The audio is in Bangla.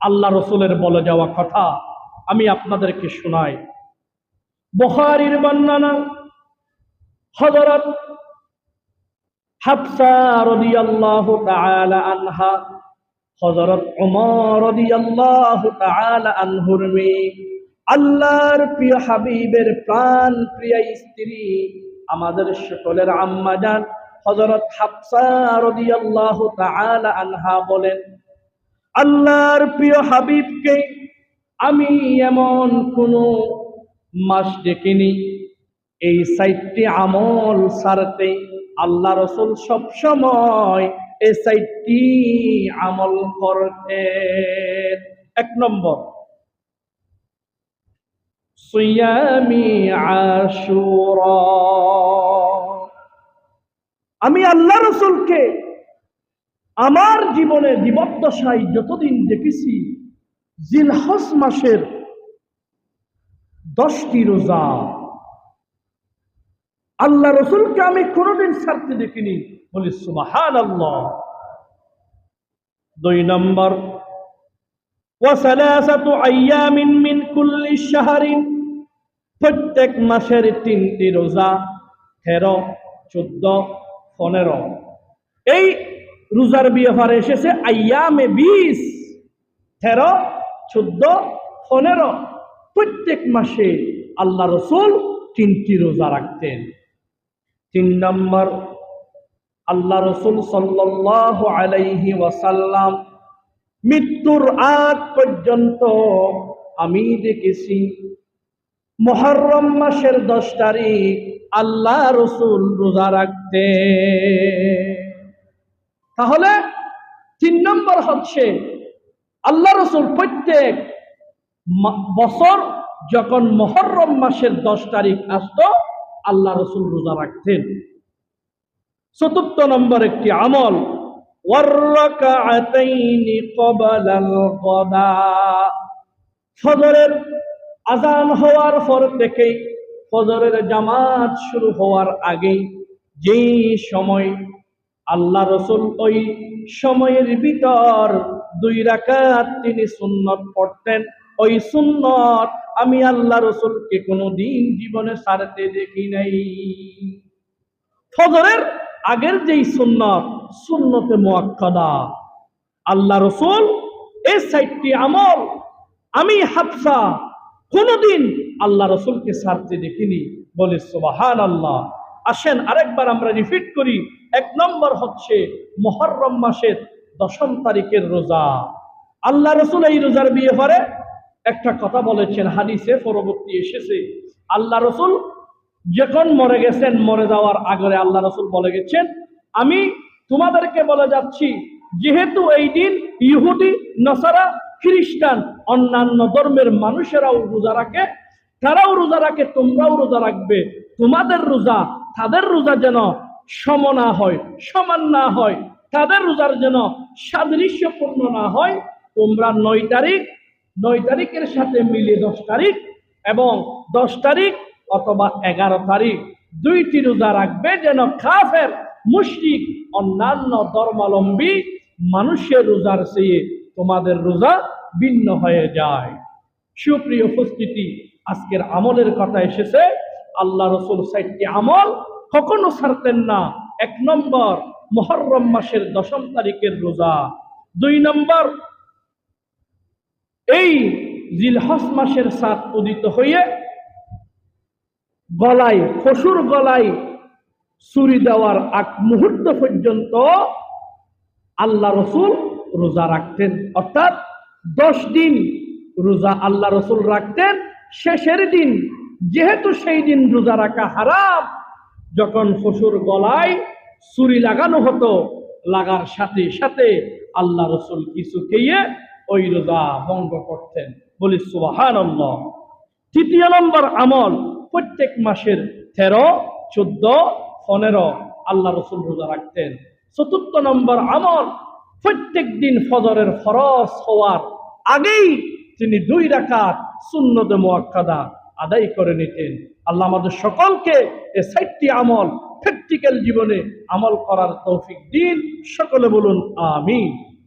আল্লাহ রসুলের বলে যাওয়া কথা আমি আপনাদেরকে শোনাই। বখারির বর্ণনা হজরত মেয়ে, আল্লাহর প্রিয় হাবিবের প্রাণ প্রিয় স্ত্রী, আমাদের সকলের আম্মা জান হযরত হাফসা রাদিয়াল্লাহু তাআলা আনহা বলেন আল্লাহর প্রিয় হাবিবকে আমি এমন কোনো মাস দেখিনি। এই সাইটটি আমল সারতে আল্লাহ রসুল সব সময় এই সাইটটি আমল করতেন। এক নম্বর, সুয়ামি আশুরা। আমি আল্লাহ রসুলকে আমার জীবনে জীবদ্দশায় যতদিন দেখেছি জিলহস মাসের দশটি রোজা। আল্লাহ রসুলকে আমি কোনোদিন ছাড়তে দেখিনি। বলি সুবাহান আল্লাহ দুই নম্বর প্রত্যেক মাসের তিনটি রোজা, তেরো, চোদ্দ, পনেরো। এই রোজার ব্যাপারে এসেছে, আয়ামে বিশ, তেরো, চোদ্দ, পনেরো। প্রত্যেক মাসে আল্লাহ রসুল তিনটি রোজা রাখতেন। তিন নম্বর, আল্লাহ রসুল সাল্লাহ আলাইহি ওয়াসাল্লাম মৃত্যুর আগ পর্যন্ত আমি দেখেছি, মহরম মাসের দশ তারিখ আল্লাহ রসুল রোজা রাখতে তাহলে তিন নম্বর হচ্ছে আল্লাহ রসুল প্রত্যেক বছর যখন মহরম মাসের দশ তারিখ আসতো, আল্লাহ রসুল রোজা রাখতেন। চতুর্থ নম্বর একটি আমল ফজরের আজান হওয়ার পর থেকেই ফজরের জামাত শুরু হওয়ার আগে যেই সময় আল্লাহ রসুল ওই সময়ের ভিতর দুই রাকাত তিনি সুন্নত পড়তেন। ওই সুন্নত আমি আল্লাহ রসুলকে কোনো দিন জীবনে সারতে দেখি নাই। ফজরের আগের যেই সুন্নত, সুন্নতে মুআক্কাদা আল্লাহ রসুল এই সাইটটি আমল। আমি হাফসা, কোনোদিন আল্লাহ রসুলকে সারতে দেখিনি। বলে সুবাহান আল্লাহ আসেন, আরেকবার আমরা রিপিট করি। এক নম্বর হচ্ছে মহরম মাসের দশম তারিখের রোজা। আল্লাহ রসুল এই রোজার বিয়ে করে একটা কথা বলেছেন, হাদিসে পরবর্তী এসেছে। আল্লাহ রসুল যখন মরে গেছেন, মরে যাওয়ার আগে আল্লাহ রসুল বলে গেছেন, আমি তোমাদেরকে বলে যাচ্ছি, যেহেতু এই দিন ইহুদি, নসারা, খ্রিস্টান, অন্যান্য ধর্মের মানুষেরাও রোজা রাখে, তারাও রোজা রাখে, তোমরাও রোজা রাখবে। তোমাদের রোজা, তাদের রোজা যেন সম না হয়, সমান না হয়, তাদের রোজার যেন সাদৃশ্যপূর্ণ না হয়, তোমরা নয় তারিখ, নয় তারিখের সাথে মিলে দশ তারিখ এবং দশ তারিখ অথবা এগারো তারিখ দুইটি রোজা রাখবে যেন কাফের, মুশরিক, অন্যান্য ধর্মাবলম্বী মানুষের রোজার চেয়ে তোমাদের রোজা ভিন্ন হয়ে যায়। সুপ্রিয় উপস্থিতি, আজকের আমলের কথা এসেছে, আল্লাহ রসুল সাইটটি আমল কখনো ছাড়তেন না। এক নম্বর, মহরম মাসের দশম তারিখের রোজা। দুই নম্বর, এই জিলহস মাসের সাত উদিত হয়ে গলায়, পশুর গলায় ছুরি দেওয়ার আগ মুহূর্ত পর্যন্ত আল্লাহ রসুল রোজা রাখতেন। অর্থাৎ দশ দিন রোজা আল্লাহ রসুল রাখতেন। শেষের দিন, যেহেতু সেই দিন রোজা রাখা হারাম যখন পশুর গলায় ছুরি লাগানো হতো, লাগার সাথে সাথে আল্লাহ রসুল কিছু খেয়ে ওই রোজা ভঙ্গ করতেন। বলি সুবাহান তৃতীয় নম্বর আমল, প্রত্যেক মাসের তেরো, চোদ্দ, পনেরো আল্লাহ রসুল রোজা রাখতেন। চতুর্থ নম্বর আমল, প্রত্যেক দিন ফজরের ফরজ হওয়ার আগেই তিনি দুই রাকাত সুন্নত মোয়াক্কাদা আদায় করে নিতেন। আল্লাহ আমাদের সকলকে এ সাইটটি আমল প্র্যাকটিক্যাল জীবনে আমল করার তৌফিক দিন। সকলে বলুন, আমিন।